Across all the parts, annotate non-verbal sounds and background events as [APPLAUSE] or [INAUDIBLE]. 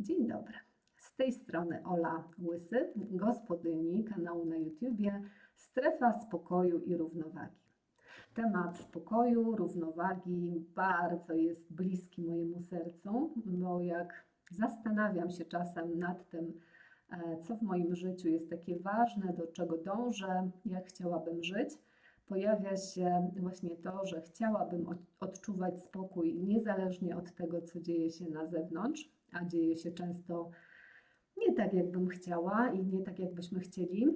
Dzień dobry. Z tej strony Ola Łysy, gospodyni kanału na YouTubie Strefa Spokoju i Równowagi. Temat spokoju, równowagi bardzo jest bliski mojemu sercu, bo jak zastanawiam się czasem nad tym, e, co w moim życiu jest takie ważne, do czego dążę, jak chciałabym żyć, pojawia się właśnie to, że chciałabym od- odczuwać spokój niezależnie od tego, co dzieje się na zewnątrz, a dzieje się często nie tak, jakbym chciała i nie tak, jakbyśmy chcieli.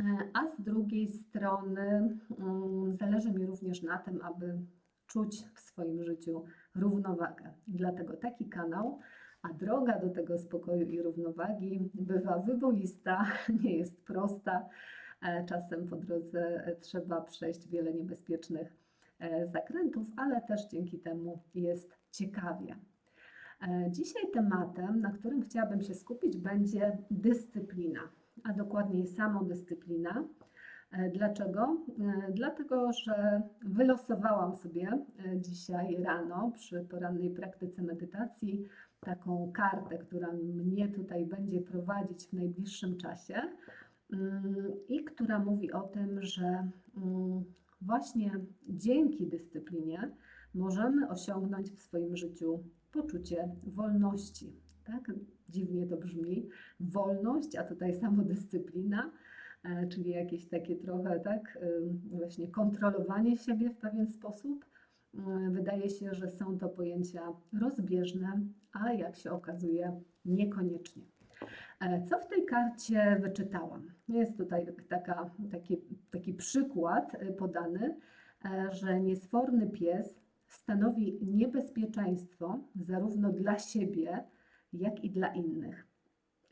E, A z drugiej strony mm, zależy mi również na tym, aby czuć w swoim życiu równowagę. Dlatego taki kanał, a droga do tego spokoju i równowagi bywa wyboista, [LAUGHS] nie jest prosta. E, Czasem po drodze e, trzeba przejść wiele niebezpiecznych zakrętów, ale też dzięki temu jest ciekawie. E, Dzisiaj tematem, na którym chciałabym się skupić, będzie dyscyplina, a dokładniej samodyscyplina. E, Dlaczego? E, Dlatego, że wylosowałam sobie dzisiaj rano przy porannej praktyce medytacji taką kartę, która mnie tutaj będzie prowadzić w najbliższym czasie mm, i która mówi o tym, że mm, właśnie dzięki dyscyplinie możemy osiągnąć w swoim życiu poczucie wolności. Tak? Dziwnie to brzmi. Wolność, a tutaj [LAUGHS] samodyscyplina, e, czyli jakieś takie trochę tak, ym, właśnie kontrolowanie siebie w pewien sposób. Mm, Wydaje się, że są to pojęcia rozbieżne, a jak się okazuje, niekoniecznie. E, Co w tej karcie wyczytałam? Jest tutaj taka, taki, taki przykład e, podany, e, że niesforny pies stanowi niebezpieczeństwo zarówno dla siebie, jak i dla innych.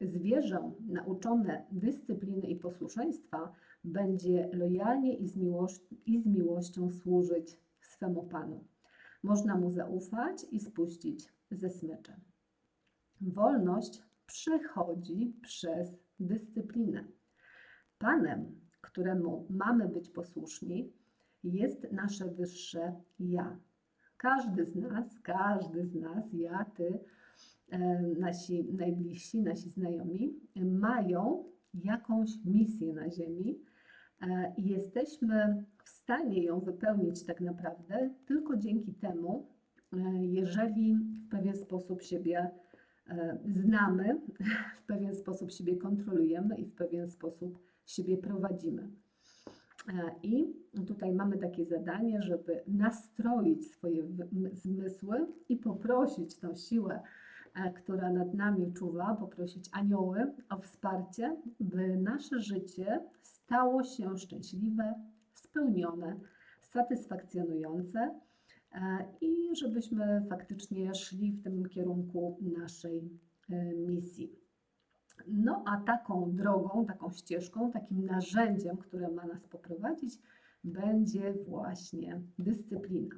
Zwierzę nauczone dyscypliny i posłuszeństwa będzie lojalnie i z, i z miłością służyć swemu Panu. Można mu zaufać i spuścić ze smyczem. Wolność przychodzi przez dyscyplinę. Panem, któremu mamy być posłuszni, jest nasze wyższe ja. Każdy z nas, każdy z nas, ja, ty, e, nasi najbliżsi, nasi znajomi, mają jakąś misję na Ziemi e, i jesteśmy w stanie ją wypełnić tak naprawdę tylko dzięki temu, e, jeżeli w pewien sposób siebie znamy, [LAUGHS] w pewien sposób siebie kontrolujemy i w pewien sposób siebie prowadzimy. E, I tutaj mamy takie zadanie, żeby nastroić swoje zmysły i poprosić tą siłę, e, która nad nami czuwa, poprosić anioły o wsparcie, by nasze życie stało się szczęśliwe, spełnione, satysfakcjonujące e, i żebyśmy faktycznie szli w tym kierunku naszej misji. No a taką drogą, taką ścieżką, takim narzędziem, które ma nas poprowadzić, będzie właśnie dyscyplina.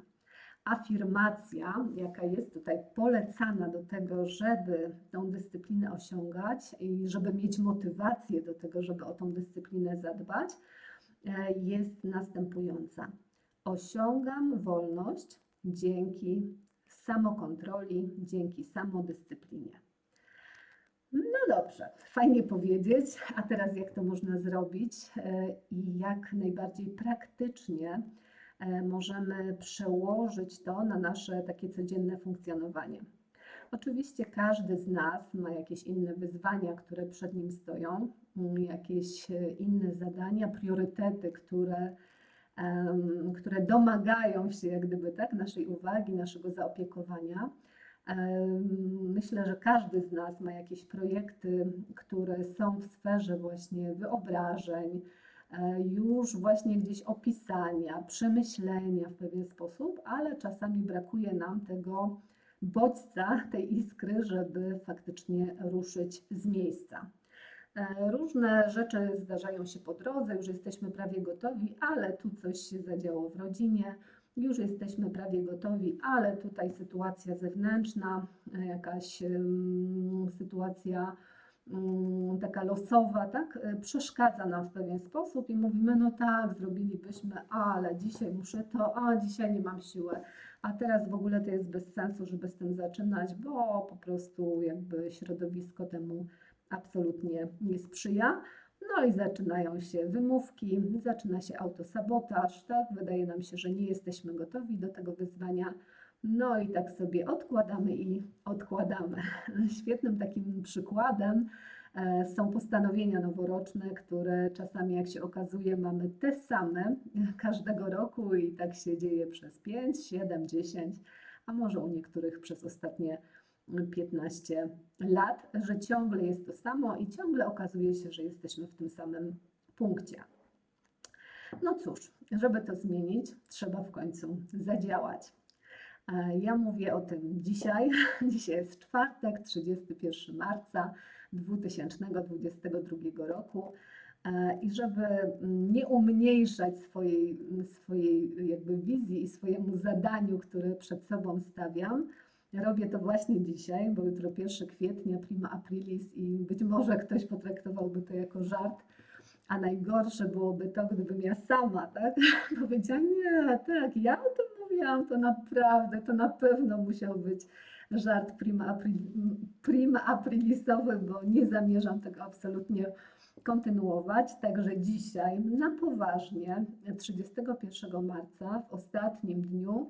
Afirmacja, jaka jest tutaj polecana do tego, żeby tą dyscyplinę osiągać i żeby mieć motywację do tego, żeby o tą dyscyplinę zadbać, e, jest następująca. Osiągam wolność dzięki samokontroli, dzięki samodyscyplinie. No dobrze, fajnie powiedzieć, a teraz jak to można zrobić e, i jak najbardziej praktycznie e, możemy przełożyć to na nasze takie codzienne funkcjonowanie. Oczywiście każdy z nas ma jakieś inne wyzwania, które przed nim stoją, mm, jakieś e, inne zadania, priorytety, które, które domagają się jak gdyby tak naszej uwagi, naszego zaopiekowania. Myślę, że każdy z nas ma jakieś projekty, które są w sferze właśnie wyobrażeń, e, już właśnie gdzieś opisania, przemyślenia w pewien sposób, ale czasami brakuje nam tego bodźca, tej iskry, żeby faktycznie ruszyć z miejsca. E, Różne rzeczy zdarzają się po drodze, już jesteśmy prawie gotowi, ale tu coś się zadziało w rodzinie, już jesteśmy prawie gotowi, ale tutaj sytuacja zewnętrzna, e, jakaś em, sytuacja mm, taka losowa, tak, e, przeszkadza nam w pewien sposób i mówimy, no tak, zrobilibyśmy, ale dzisiaj muszę to, a dzisiaj nie mam siły, a teraz w ogóle to jest bez sensu, żeby z tym zaczynać, bo po prostu jakby środowisko temu absolutnie nie sprzyja. No i zaczynają się wymówki, zaczyna się autosabotaż, tak? Wydaje nam się, że nie jesteśmy gotowi do tego wyzwania. No i tak sobie odkładamy i odkładamy. [LAUGHS] Świetnym takim przykładem e, są postanowienia noworoczne, które czasami, jak się okazuje, mamy te same [LAUGHS] każdego roku i tak się dzieje przez 5, 7, 10, a może u niektórych przez ostatnie 15 lat, że ciągle jest to samo i ciągle okazuje się, że jesteśmy w tym samym punkcie. No cóż, żeby to zmienić, trzeba w końcu zadziałać. E, Ja mówię o tym dzisiaj. [LAUGHS] Dzisiaj jest czwartek, 31 marca 2022 roku. E, I żeby mm, nie umniejszać swojej, swojej jakby wizji i swojemu zadaniu, które przed sobą stawiam, robię to właśnie dzisiaj, bo jutro 1 kwietnia, prima aprilis i być może ktoś potraktowałby to jako żart, a najgorsze byłoby to, gdybym ja sama, tak, [LAUGHS] powiedziała, nie, tak, ja o tym mówiłam, to naprawdę, to na pewno musiał być żart prima, prima aprilisowy, bo nie zamierzam tego absolutnie kontynuować. Także dzisiaj na poważnie, 31 marca, w ostatnim dniu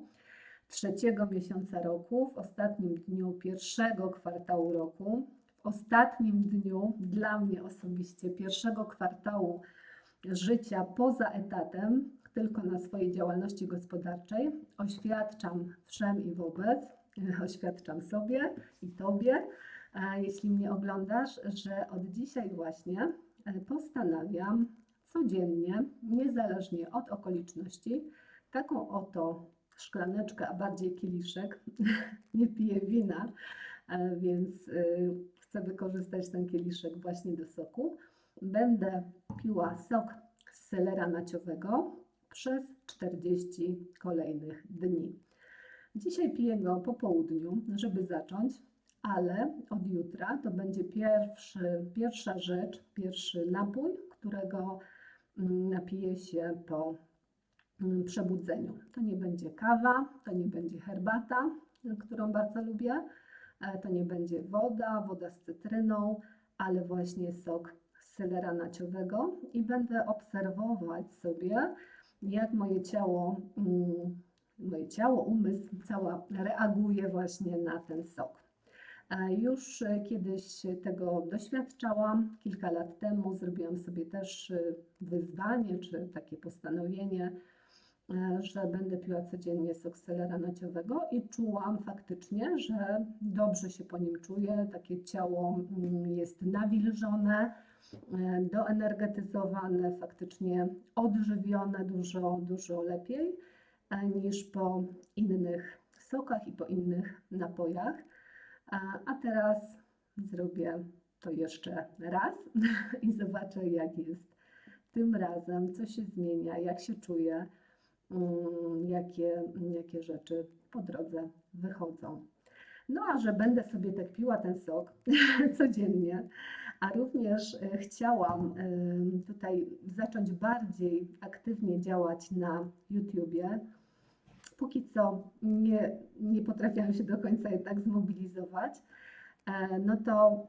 trzeciego miesiąca roku, w ostatnim dniu pierwszego kwartału roku, w ostatnim dniu dla mnie osobiście pierwszego kwartału życia poza etatem, tylko na swojej działalności gospodarczej, oświadczam wszem i wobec, [LAUGHS] oświadczam sobie i Tobie, jeśli mnie oglądasz, że od dzisiaj właśnie e, postanawiam codziennie, niezależnie od okoliczności, taką oto szklaneczkę, a bardziej kieliszek, [LAUGHS] nie piję wina, e, więc y, chcę wykorzystać ten kieliszek właśnie do soku. Będę piła sok z selera naciowego przez 40 kolejnych dni. Dzisiaj piję go po południu, żeby zacząć, ale od jutra to będzie pierwszy, pierwsza rzecz, pierwszy napój, którego mm, napiję się po przebudzeniu. To nie będzie kawa, to nie będzie herbata, którą bardzo lubię, e, to nie będzie woda, woda z cytryną, ale właśnie sok z naciowego i będę obserwować sobie, jak moje ciało, mm, moje ciało, umysł, cała reaguje właśnie na ten sok. E, Już e, kiedyś tego doświadczałam, kilka lat temu zrobiłam sobie też wyzwanie, czy takie postanowienie, że będę piła codziennie sok selera naciowego i czułam faktycznie, że dobrze się po nim czuję, takie ciało mm, jest nawilżone, e, doenergetyzowane, faktycznie odżywione dużo, dużo lepiej e, niż po innych sokach i po innych napojach. A, teraz zrobię to jeszcze raz [LAUGHS] i zobaczę, jak jest tym razem, co się zmienia, jak się czuję, jakie, jakie rzeczy po drodze wychodzą. No a że będę sobie tak piła ten sok [LAUGHS] codziennie, a również e, chciałam em, tutaj zacząć bardziej aktywnie działać na YouTubie. Póki co nie, nie potrafiłam się do końca jednak zmobilizować, e, no to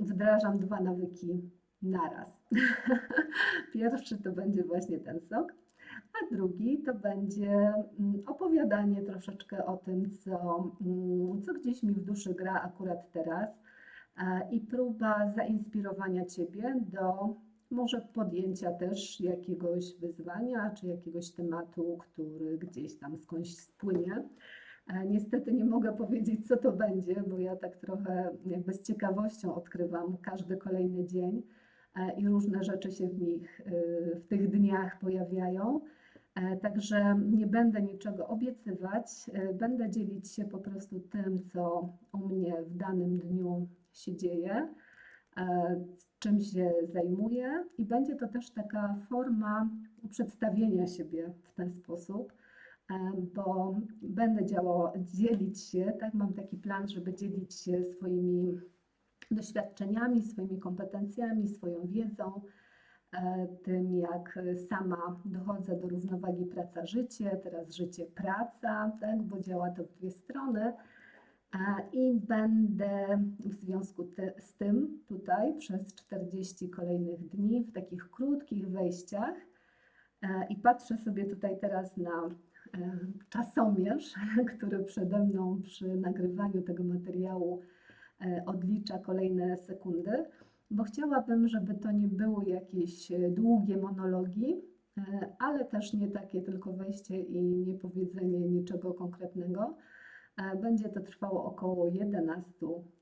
wdrażam dwa nawyki naraz. [LAUGHS] Pierwszy to będzie właśnie ten sok, a drugi to będzie mm, opowiadanie troszeczkę o tym, co, mm, co gdzieś mi w duszy gra akurat teraz e, i próba zainspirowania Ciebie do może podjęcia też jakiegoś wyzwania czy jakiegoś tematu, który gdzieś tam skądś spłynie. E, Niestety nie mogę powiedzieć, co to będzie, bo ja tak trochę jakby z ciekawością odkrywam każdy kolejny dzień i różne rzeczy się w nich, y, w tych dniach pojawiają. E, Także nie będę niczego obiecywać, e, będę dzielić się po prostu tym, co u mnie w danym dniu się dzieje, e, czym się zajmuję, i będzie to też taka forma przedstawienia siebie w ten sposób, e, bo będę działała, dzielić się, tak, mam taki plan, żeby dzielić się swoimi doświadczeniami, swoimi kompetencjami, swoją wiedzą e, tym, jak sama dochodzę do równowagi praca-życie, teraz życie-praca, tak, bo działa to w dwie strony. E, I będę w związku te, z tym tutaj przez 40 kolejnych dni w takich krótkich wejściach e, i patrzę sobie tutaj teraz na czasomierz, [LAUGHS] który przede mną przy nagrywaniu tego materiału odlicza kolejne sekundy, bo chciałabym, żeby to nie były jakieś e, długie monologi, e, ale też nie takie tylko wejście i nie powiedzenie niczego konkretnego. E, Będzie to trwało około 11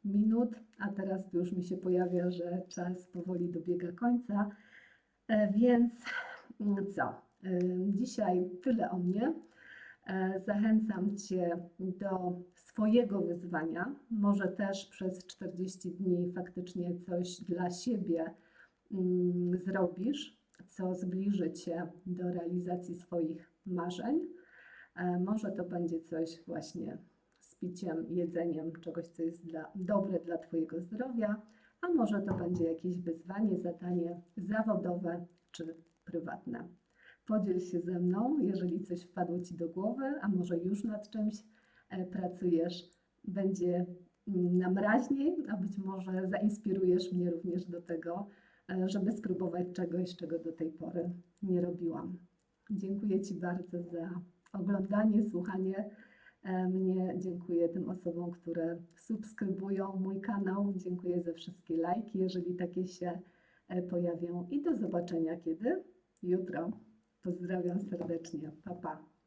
minut, a teraz już mi się pojawia, że czas powoli dobiega końca. E, Więc co? Dzisiaj tyle o mnie. E, Zachęcam Cię do swojego wyzwania. Może też przez 40 dni faktycznie coś dla siebie mm, zrobisz, co zbliży Cię do realizacji swoich marzeń. E, Może to będzie coś właśnie z piciem, jedzeniem, czegoś, co jest dla, dobre dla Twojego zdrowia, a może to będzie jakieś wyzwanie, zadanie zawodowe czy prywatne. Podziel się ze mną, jeżeli coś wpadło Ci do głowy, a może już nad czymś e, pracujesz. Będzie mm, nam raźniej, a być może zainspirujesz mnie również do tego, e, żeby spróbować czegoś, czego do tej pory nie robiłam. Dziękuję Ci bardzo za oglądanie, słuchanie e, mnie. Dziękuję tym osobom, które subskrybują mój kanał. Dziękuję za wszystkie lajki, jeżeli takie się pojawią. I do zobaczenia kiedy? Jutro. Pozdrawiam serdecznie. Pa, pa.